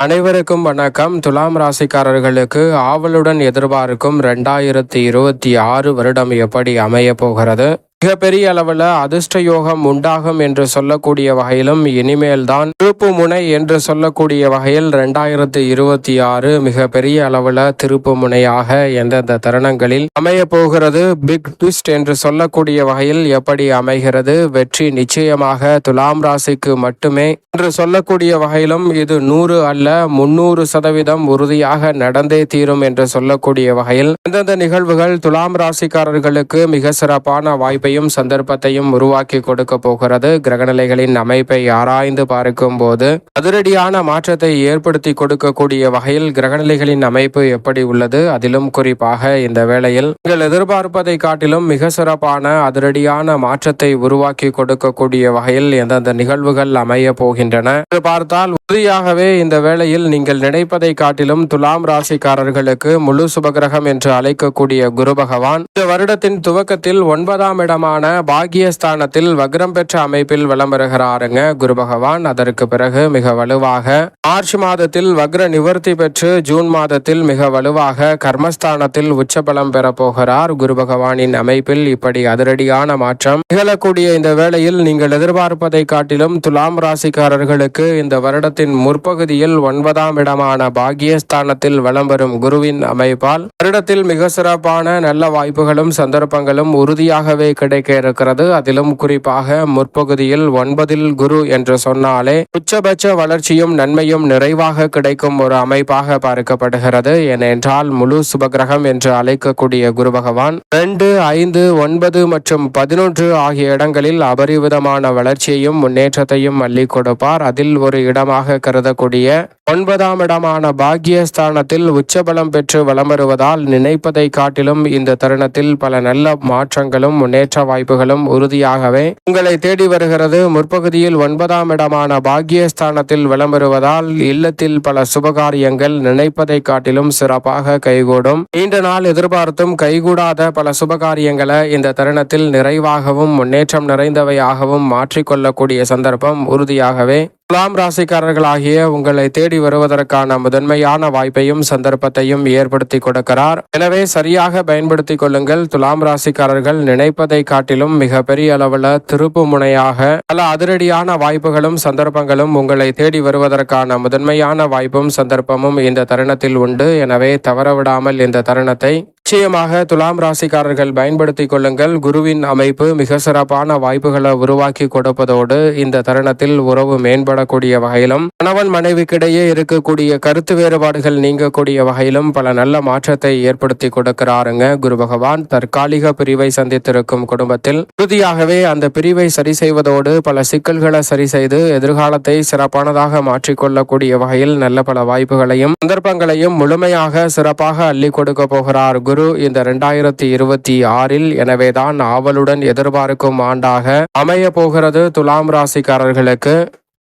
அனைவருக்கும் வணக்கம். துலாம் ராசிக்காரர்களுக்கு ஆவலுடன் எதிர்பார்க்கும் ரெண்டாயிரத்தி இருபத்தி ஆறு வருடம் எப்படி அமைய போகிறது? மிகப்பெரிய அளவில் அதிர்ஷ்ட யோகம் உண்டாகும் என்று சொல்லக்கூடிய வகையிலும் இனிமேல் தான் திருப்பு முனை என்று சொல்லக்கூடிய வகையில் ரெண்டாயிரத்தி இருபத்தி ஆறு மிகப்பெரிய அளவில் திருப்பு முனையாக எந்தெந்த தருணங்களில் அமைய போகிறது பிக் ட்விஸ்ட் என்று சொல்லக்கூடிய வகையில் எப்படி அமைகிறது? வெற்றி நிச்சயமாக துலாம் ராசிக்கு மட்டுமே என்று சொல்லக்கூடிய வகையிலும் இது நூறு அல்ல முன்னூறு சதவீதம் உறுதியாக நடந்தே தீரும் என்று சொல்லக்கூடிய வகையில் எந்தெந்த நிகழ்வுகள் துலாம் ராசிக்காரர்களுக்கு மிக சிறப்பான வாய்ப்பையும் சந்தர்ப்பத்தையும் உருவாக்கி கொடுக்க போகிறது. கிரகநிலைகளின் அமைப்பை ஆராய்ந்து பார்க்கும் போது அதிரடியான மாற்றத்தை ஏற்படுத்தி கொடுக்கக்கூடிய வகையில் கிரகநிலைகளின் அமைப்பு எப்படி உள்ளது? அதிலும் குறிப்பாக இந்த வேளையில் நீங்கள் எதிர்பார்ப்பதை காட்டிலும் மிக சிறப்பான அதிரடியான மாற்றத்தை உருவாக்கி கொடுக்கக்கூடிய வகையில் எந்தெந்த நிகழ்வுகள் அமைய போகின்றன? என்று பார்த்தால் உறுதியாகவே இந்த வேளையில் நீங்கள் நினைப்பதை காட்டிலும் துலாம் ராசிக்காரர்களுக்கு முழு சுபகிரகம் என்று அழைக்கக்கூடிய குரு பகவான் இந்த வருடத்தின் துவக்கத்தில் ஒன்பதாம் இடம் இடமான பாகியஸ்தானத்தில் வக்ரம் பெற்ற அமைப்பில் விளம்பருகிறாருங்க குரு பகவான் அதற்கு பிறகு மிக வலுவாக மார்ச் மாதத்தில் வக்ர நிவர்த்தி பெற்று ஜூன் மாதத்தில் மிக வலுவாக கர்மஸ்தானத்தில் உச்சபலம் பலம் பெறப்போகிறார் குரு பகவானின் அமைப்பில் இப்படி அதிரடியான மாற்றம் நிகழக்கூடிய இந்த வேளையில் நீங்கள் எதிர்பார்ப்பதை காட்டிலும் துலாம் ராசிக்காரர்களுக்கு இந்த வருடத்தின் முற்பகுதியில் ஒன்பதாம் இடமான பாகியஸ்தானத்தில் விளம்பரும் குருவின் அமைப்பால் வருடத்தில் மிக சிறப்பான நல்ல வாய்ப்புகளும் சந்தர்ப்பங்களும் உறுதியாகவே கிடைக்க இருக்கிறது. அதிலும் குறிப்பாக முற்பகுதியில் ஒன்பதில் குரு என்று சொன்னாலே உச்சபட்ச வளர்ச்சியும் நன்மையும் நிறைவாக கிடைக்கும் ஒரு அமைப்பாக பார்க்கப்படுகிறது. ஏனென்றால் முழு சுபகிரகம் என்று அழைக்கக்கூடிய குரு பகவான் ரெண்டு ஐந்து ஒன்பது மற்றும் பதினொன்று ஆகிய இடங்களில் அபரிவிதமான வளர்ச்சியையும் முன்னேற்றத்தையும் அள்ளி கொடுப்பார். அதில் ஒரு இடமாக கருதக்கூடிய ஒன்பதாம் இடமான பாக்யஸ்தானத்தில் உச்சபலம் பெற்று வலம் வருவதால் நினைப்பதை காட்டிலும் இந்த தருணத்தில் பல நல்ல மாற்றங்களும் முன்னேற்ற வாய்ப்புகளும் உறுதியாகவே உங்களை தேடி வருகிறது. முற்பகுதியில் ஒன்பதாம் இடமான பாக்கியஸ்தானத்தில் வலம் வருவதால் இல்லத்தில் பல சுபகாரியங்கள் நினைப்பதை காட்டிலும் சிறப்பாக கைகூடும். நீண்ட நாள் எதிர்பார்த்தும் கைகூடாத பல சுபகாரியங்களை இந்த தருணத்தில் நிறைவாகவும் முன்னேற்றம் நிறைந்தவையாகவும் மாற்றிக்கொள்ளக்கூடிய சந்தர்ப்பம் உறுதியாகவே துலாம் ராசிக்காரர்களாகிய உங்களை தேடி வருவதற்கான முதன்மையான வாய்ப்பையும் சந்தர்ப்பத்தையும் ஏற்படுத்தி கொடுக்கிறார். எனவே சரியாக பயன்படுத்தி கொள்ளுங்கள். துலாம் ராசிக்காரர்கள் நினைப்பதை காட்டிலும் மிக பெரிய அளவில் திருப்பு முனையாக பல அதிரடியான வாய்ப்புகளும் சந்தர்ப்பங்களும் உங்களை தேடி வருவதற்கான முதன்மையான வாய்ப்பும் சந்தர்ப்பமும் இந்த தருணத்தில் உண்டு. எனவே தவறவிடாமல் இந்த தருணத்தை நிச்சயமாக துலாம் ராசிக்காரர்கள் பயன்படுத்திக் கொள்ளுங்கள். குருவின் அமைப்பு மிக சிறப்பான வாய்ப்புகளை உருவாக்கி கொடுப்பதோடு இந்த தருணத்தில் உறவு மேம்படக்கூடிய வகையிலும் கணவன் மனைவிக்கிடையே இருக்கக்கூடிய கருத்து வேறுபாடுகள் நீங்கக்கூடிய வகையிலும் பல நல்ல மாற்றத்தை ஏற்படுத்தி கொடுக்கிறாருங்க. குரு பகவான் தற்காலிக பிரிவை சந்தித்திருக்கும் குடும்பத்தில் உறுதியாகவே அந்த பிரிவை சரி செய்வதோடு பல சிக்கல்களை சரி செய்து எதிர்காலத்தை சிறப்பானதாக மாற்றிக்கொள்ளக்கூடிய வகையில் நல்ல பல வாய்ப்புகளையும் சந்தர்ப்பங்களையும் முழுமையாக சிறப்பாக அள்ளி கொடுக்க போகிறார் குரு. இந்த இரண்டாயிரத்தி இருபத்தி ஆறில் எனவேதான் ஆவலுடன் எதிர்பார்க்கும் ஆண்டாக அமைய போகிறது துலாம் ராசிக்காரர்களுக்கு.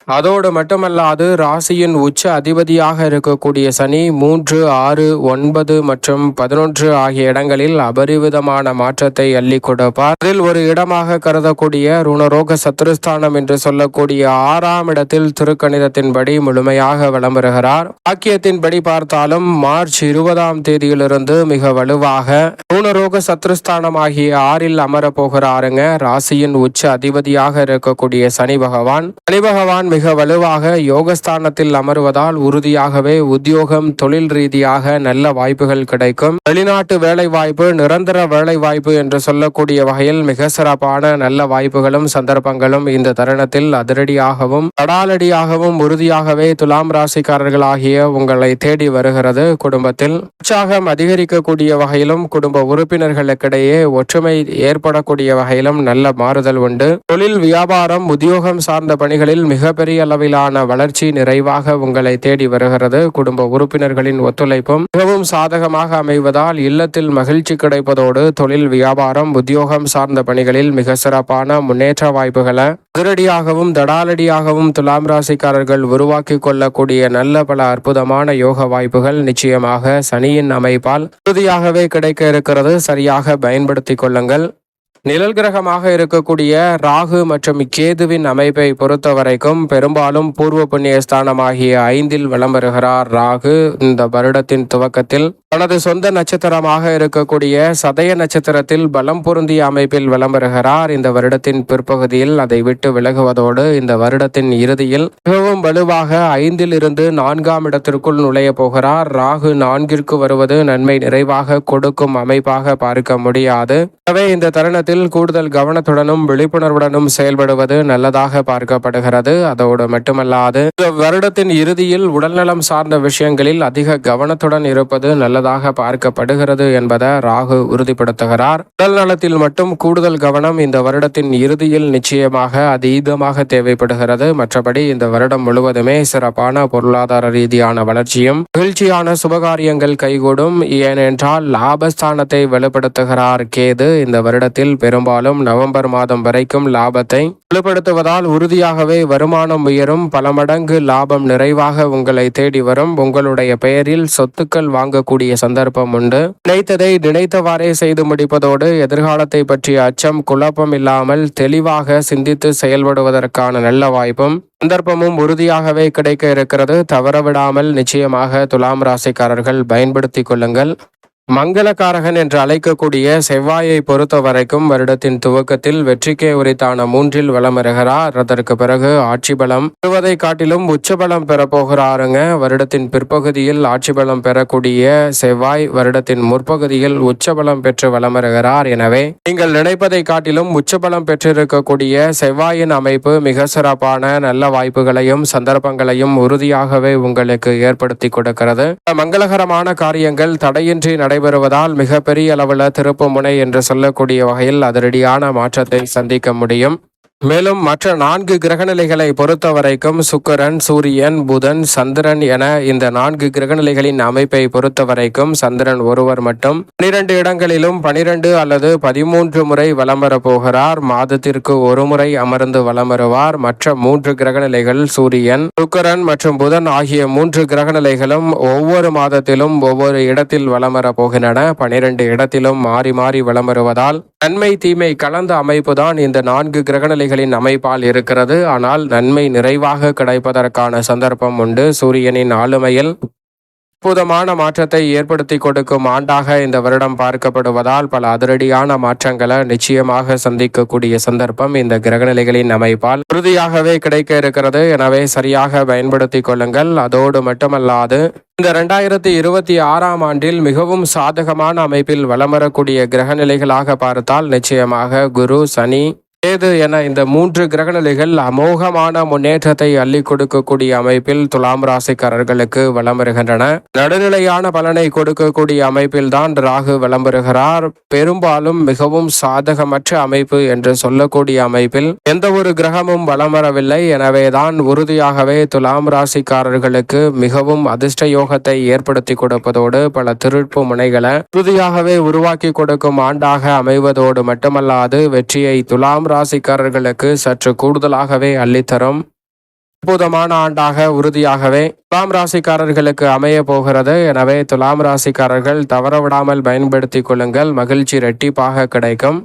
அதோடு மட்டுமல்லாது ராசியின் உச்ச அதிபதியாக இருக்கக்கூடிய சனி மூன்று ஆறு ஒன்பது மற்றும் பதினொன்று ஆகிய இடங்களில் அபரிவிதமான மாற்றத்தை அள்ளி கொடுப்பார். அதில் ஒரு இடமாக கருதக்கூடிய ருணரோக சத்ருஸ்தானம் என்று சொல்லக்கூடிய ஆறாம் இடத்தில் திருக்கணிதத்தின்படி முழுமையாக விளம்பருகிறார் வாக்கியத்தின்படி பார்த்தாலும் மார்ச் இருபதாம் தேதியிலிருந்து மிக வலுவாக ருணரோக சத்ருஸ்தானம் ஆகிய ஆறில் அமர போகிறாருங்க. ராசியின் உச்ச அதிபதியாக இருக்கக்கூடிய சனி பகவான். சனி பகவான் மிக வலுவாக யோகஸ்தானத்தில் அமருவதால் உறுதியாகவே உத்தியோகம் தொழில் ரீதியாக நல்ல வாய்ப்புகள் கிடைக்கும். வெளிநாட்டு வேலை வாய்ப்பு நிரந்தர வேலை வாய்ப்பு என்று சொல்லக்கூடிய வகையில் மிக சிறப்பான நல்ல வாய்ப்புகளும் சந்தர்ப்பங்களும் இந்த தருணத்தில் அதிரடியாகவும் கடாலடியாகவும் உறுதியாகவே துலாம் ராசிக்காரர்களாகிய உங்களை தேடி வருகிறது குடும்பத்தில். உற்சாகம் அதிகரிக்கக்கூடிய வகையிலும் குடும்ப உறுப்பினர்களுக்கிடையே ஒற்றுமை ஏற்படக்கூடிய வகையிலும் நல்ல மாறுதல் உண்டு. தொழில் வியாபாரம் உத்தியோகம் சார்ந்த பணிகளில் மிகப்பெரிய அளவிலான வளர்ச்சி நிறைவாக உங்களை தேடி வருகிறது. குடும்ப உறுப்பினர்களின் ஒத்துழைப்பும் மிகவும் சாதகமாக அமைவதால் இல்லத்தில் மகிழ்ச்சி கிடைப்பதோடு தொழில் வியாபாரம் உத்தியோகம் சார்ந்த பணிகளில் மிக சிறப்பான முன்னேற்ற வாய்ப்புகளை அதிரடியாகவும் தடாலடியாகவும் துலாம் ராசிக்காரர்கள் உருவாக்கி கொள்ளக்கூடிய நல்ல பல அற்புதமான யோக வாய்ப்புகள் நிச்சயமாக சனியின் அமைப்பால் உறுதியாகவே கிடைக்க இருக்கிறது. சரியாக பயன்படுத்திக் கொள்ளுங்கள். நிழல் கிரகமாக இருக்கக்கூடிய ராகு மற்றும் கேதுவின் அமைப்பை பொறுத்த வரைக்கும் பெரும்பாலும் பூர்வ புண்ணிய ஸ்தானமாகிய ஐந்தில் வலம் வருகிறார் ராகு. இந்த வருடத்தின் துவக்கத்தில் தனது சொந்த நட்சத்திரமாக இருக்கக்கூடிய சதய நட்சத்திரத்தில் பலம் பொருந்திய அமைப்பில் வலம் வருகிறார் இந்த வருடத்தின் பிற்பகுதியில் அதை விட்டு விலகுவதோடு இந்த வருடத்தின் இறுதியில் மிகவும் வலுவாக ஐந்தில் இருந்து நான்காம் இடத்திற்குள் நுழைய போகிறார். ராகு நான்கிற்கு வருவது நன்மை நிறைவாக கொடுக்கும் அமைப்பாக பார்க்க முடியாது. எனவே இந்த தருணத்தில் கூடுதல் கவனத்துடனும் விழிப்புணர்வுடனும் செயல்படுவது நல்லதாக பார்க்கப்படுகிறது. அதோடு மட்டுமல்லாது இந்த வருடத்தின் இறுதியில் உடல்நலம் சார்ந்த விஷயங்களில் அதிக கவனத்துடன் இருப்பது நல்லதாக பார்க்கப்படுகிறது என்பதை ராகு உறுதிப்படுத்துகிறார். உடல் நலத்தில் மட்டும் கூடுதல் கவனம் இந்த வருடத்தின் இறுதியில் நிச்சயமாக அதீதமாக தேவைப்படுகிறது. மற்றபடி இந்த வருடம் முழுவதுமே சிறப்பான பொருளாதார ரீதியான வளர்ச்சியும் மகிழ்ச்சியான சுபகாரியங்கள் கைகூடும். ஏனென்றால் லாபஸ்தானத்தை வெளிப்படுத்துகிறார் கேது. இந்த வருடத்தில் பெரும்பாலும் நவம்பர் மாதம் வரைக்கும் லாபத்தை வலுப்படுத்துவதால் உறுதியாகவே வருமானம் உயரும். பல மடங்கு லாபம் நிறைவாக உங்களை தேடி வரும். உங்களுடைய பெயரில் சொத்துக்கள் வாங்கக்கூடிய சந்தர்ப்பம் உண்டு. நினைத்ததை நினைத்தவாறே செய்து முடிப்பதோடு எதிர்காலத்தை பற்றிய அச்சம் குழப்பம் இல்லாமல் தெளிவாக சிந்தித்து செயல்படுவதற்கான நல்ல வாய்ப்பும் சந்தர்ப்பமும் உறுதியாகவே கிடைக்க இருக்கிறது. தவறவிடாமல் நிச்சயமாக துலாம் ராசிக்காரர்கள் பயன்படுத்திக் கொள்ளுங்கள். மங்களகாரகன் என்று அழைக்கக்கூடிய செவ்வாயை பொறுத்த வரைக்கும் வருடத்தின் துவக்கத்தில் வெற்றிக்கே உரித்தான மூன்றில் வலம் வருகிறார் அதற்கு பிறகு ஆட்சி பலம் பெறுவதை காட்டிலும் உச்சபலம் பெறப்போகிறாருங்க. வருடத்தின் பிற்பகுதியில் ஆட்சி பலம் பெறக்கூடிய செவ்வாய் வருடத்தின் முற்பகுதியில் உச்சபலம் பெற்று வலம் வருகிறார் எனவே நீங்கள் நினைப்பதை காட்டிலும் உச்சபலம் பெற்றிருக்கக்கூடிய செவ்வாயின் அமைப்பு மிக சிறப்பான நல்ல வாய்ப்புகளையும் சந்தர்ப்பங்களையும் உறுதியாகவே உங்களுக்கு ஏற்படுத்தி கொடுக்கிறது. மங்களகரமான காரியங்கள் தடையின்றி நடைபெறுவதால் மிகப்பெரிய அளவில் திருப்பு முனை என்று சொல்லக்கூடிய வகையில் அதிரடியான மாற்றத்தை சந்திக்க முடியும். மேலும் மற்ற நான்கு கிரகநிலைகளை பொறுத்த வரைக்கும் சுக்கரன் சூரியன் புதன் சந்திரன் என இந்த நான்கு கிரகநிலைகளின் அமைப்பை பொறுத்த வரைக்கும் சந்திரன் ஒருவர் மட்டும். பனிரெண்டு இடங்களிலும் பனிரெண்டு அல்லது பதிமூன்று முறை வலம் போகிறார். மாதத்திற்கு ஒரு முறை அமர்ந்து வலம் வருவார். மற்ற மூன்று கிரகநிலைகள் சூரியன் சுக்கரன் மற்றும் புதன் ஆகிய மூன்று கிரகநிலைகளும் ஒவ்வொரு மாதத்திலும் ஒவ்வொரு இடத்தில் வலம் போகின்றன. பனிரெண்டு இடத்திலும் மாறி மாறி வலம் வருவதால் நன்மை தீமை கலந்த அமைப்புதான் இந்த நான்கு கிரகநிலைகளின் அமைப்பால் இருக்கிறது. ஆனால் நன்மை நிறைவாக கிடைப்பதற்கான சந்தர்ப்பம் உண்டு. சூரியனின் ஆளுமையில் அற்புதமான மாற்றத்தை ஏற்படுத்தி கொடுக்கும் ஆண்டாக இந்த வருடம் பார்க்கப்படுவதால் பல அதிரடியான மாற்றங்களை நிச்சயமாக சந்திக்கக்கூடிய சந்தர்ப்பம் இந்த கிரகநிலைகளின் அமைப்பால் உறுதியாகவே கிடைக்க இருக்கிறது. எனவே சரியாக பயன்படுத்தி கொள்ளுங்கள். அதோடு மட்டுமல்லாது இந்த ரெண்டாயிரத்தி இருபத்தி ஆறாம் ஆண்டில் மிகவும் சாதகமான அமைப்பில் வலம் வரக்கூடிய கிரகநிலைகளாக பார்த்தால் நிச்சயமாக குரு சனி ஏது என இந்த மூன்று கிரகநிலைகள் அமோகமான முன்னேற்றத்தை அள்ளி கொடுக்கக்கூடிய அமைப்பில் துலாம் ராசிக்காரர்களுக்கு வலம் வருகின்றன. நடுநிலையான பலனை கொடுக்கக்கூடிய அமைப்பில் தான் ராகு வலம் வருகிறார். பெரும்பாலும் மிகவும் சாதகமற்ற அமைப்பு என்று சொல்லக்கூடிய அமைப்பில் எந்த ஒரு கிரகமும் வலம் வரவில்லை. எனவேதான் உறுதியாகவே துலாம் ராசிக்காரர்களுக்கு மிகவும் அதிர்ஷ்ட யோகத்தை ஏற்படுத்தி கொடுப்பதோடு பல திருப்பு முனைகளை உறுதியாகவே உருவாக்கி கொடுக்கும் ஆண்டாக அமைவதோடு மட்டுமல்லாது வெற்றியை துலாம் ராசிக்காரர்களுக்கு சற்று கூடுதலாகவே அள்ளித்தரும். அற்புதமான ஆண்டாக உறுதியாகவே துலாம் ராசிக்காரர்களுக்கு அமைய போகிறது. எனவே துலாம் ராசிக்காரர்கள் தவறவிடாமல் பயன்படுத்திக் கொள்ளுங்கள். மகிழ்ச்சி இரட்டிப்பாக கிடைக்கும்.